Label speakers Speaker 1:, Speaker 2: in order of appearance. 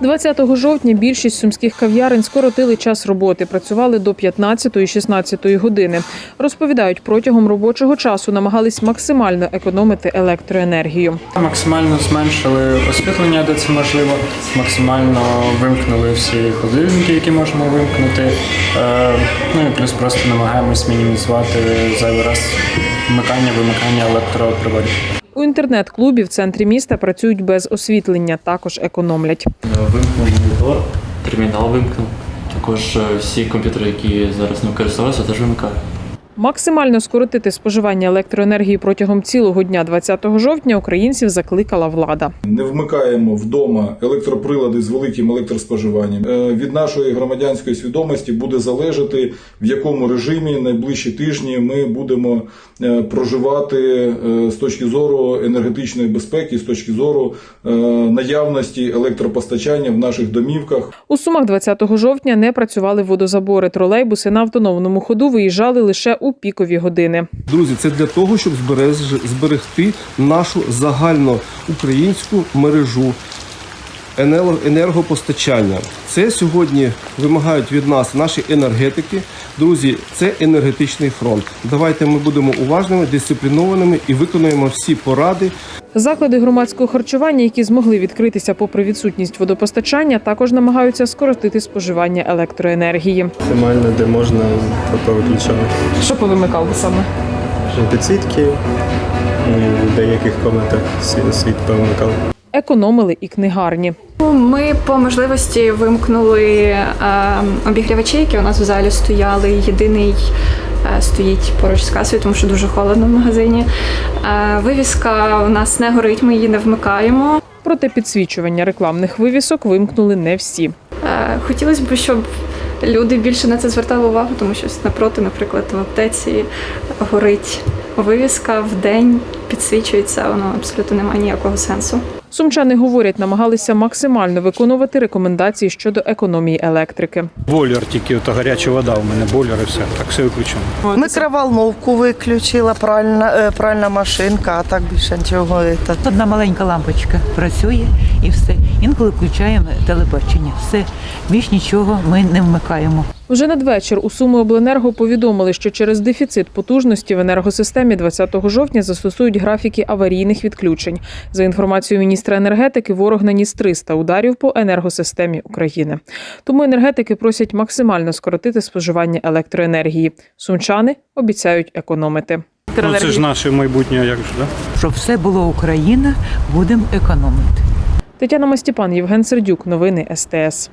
Speaker 1: 20 жовтня більшість сумських кав'ярень скоротили час роботи. Працювали до 15-16 години. Розповідають, протягом робочого часу намагались максимально економити електроенергію.
Speaker 2: Максимально зменшили освітлення, де це можливо, максимально вимкнули всі холодильники, які можемо вимкнути. Е, Ну і плюс просто намагаємось мінімізувати зайвий раз вмикання, вимикання електроприводів.
Speaker 1: Інтернет-клубі в центрі міста працюють без освітлення, також економлять.
Speaker 3: Вимкнув монітор, термінал вимкнув. Також е, всі комп'ютери, які зараз не використовуються, теж вимикаю.
Speaker 1: Максимально скоротити споживання електроенергії протягом цілого дня 20 жовтня українців закликала влада.
Speaker 4: Не вмикаємо вдома електроприлади з великим електроспоживанням. Е, Від нашої громадянської свідомості буде залежати, в якому режимі найближчі тижні ми будемо е, проживати е, з точки зору енергетичної безпеки, з точки зору наявності електропостачання в наших домівках.
Speaker 1: У Сумах 20 жовтня не працювали водозабори. Тролейбуси на автономному ходу виїжджали лише у пікові години.
Speaker 5: Друзі, це для того, щоб зберегти нашу загальноукраїнську мережу енергопостачання. Це сьогодні вимагають від нас наші енергетики. Друзі, це енергетичний фронт. Давайте ми будемо уважними, дисциплінованими і виконуємо всі поради,
Speaker 1: Заклади громадського харчування, які змогли відкритися попри відсутність водопостачання, також намагаються скоротити споживання електроенергії.
Speaker 6: Максимально, де можна, то виключали.
Speaker 1: Що повимикали саме?
Speaker 6: Підсвітки і в деяких комнатах світ, повимикали.
Speaker 1: Економили і книгарні.
Speaker 7: Ми по можливості вимкнули е, обігрівачі, які у нас в залі стояли. Єдиний е, стоїть поруч з касою, тому що дуже холодно в магазині. Е, вивіска у нас не горить, ми її не вмикаємо.
Speaker 1: Проте підсвічування рекламних вивісок вимкнули не всі.
Speaker 7: Хотілося б, щоб люди більше на це звертали увагу, тому що напроти, наприклад, в аптеці горить вивіска в день, підсвічується, воно абсолютно не має ніякого сенсу.
Speaker 1: Сумчани говорять, намагалися максимально виконувати рекомендації щодо економії електрики.
Speaker 8: Бойлер тільки ото гаряча вода у мене бойлер і все. Так все виключено.
Speaker 9: Микроволновку виключила, пральна, е, пральна машинка, а так більше нічого.
Speaker 10: Одна маленька лампочка працює і все. Інколи включаємо телебачення. Все більш нічого ми не вмикаємо.
Speaker 1: Вже надвечір у Суми Обленерго повідомили, що через дефіцит потужності в енергосистемі 20 жовтня застосують графіки аварійних відключень. За інформацією міністра енергетики, ворог наніс 300 ударів по енергосистемі України. Тому енергетики просять максимально скоротити споживання електроенергії. Сумчани обіцяють економити.
Speaker 8: Ну це ж наше майбутнє, як же, да?
Speaker 10: Щоб все було Україна, будемо економити.
Speaker 1: Тетяна Мастіпан, Євген Сердюк. Новини СТС.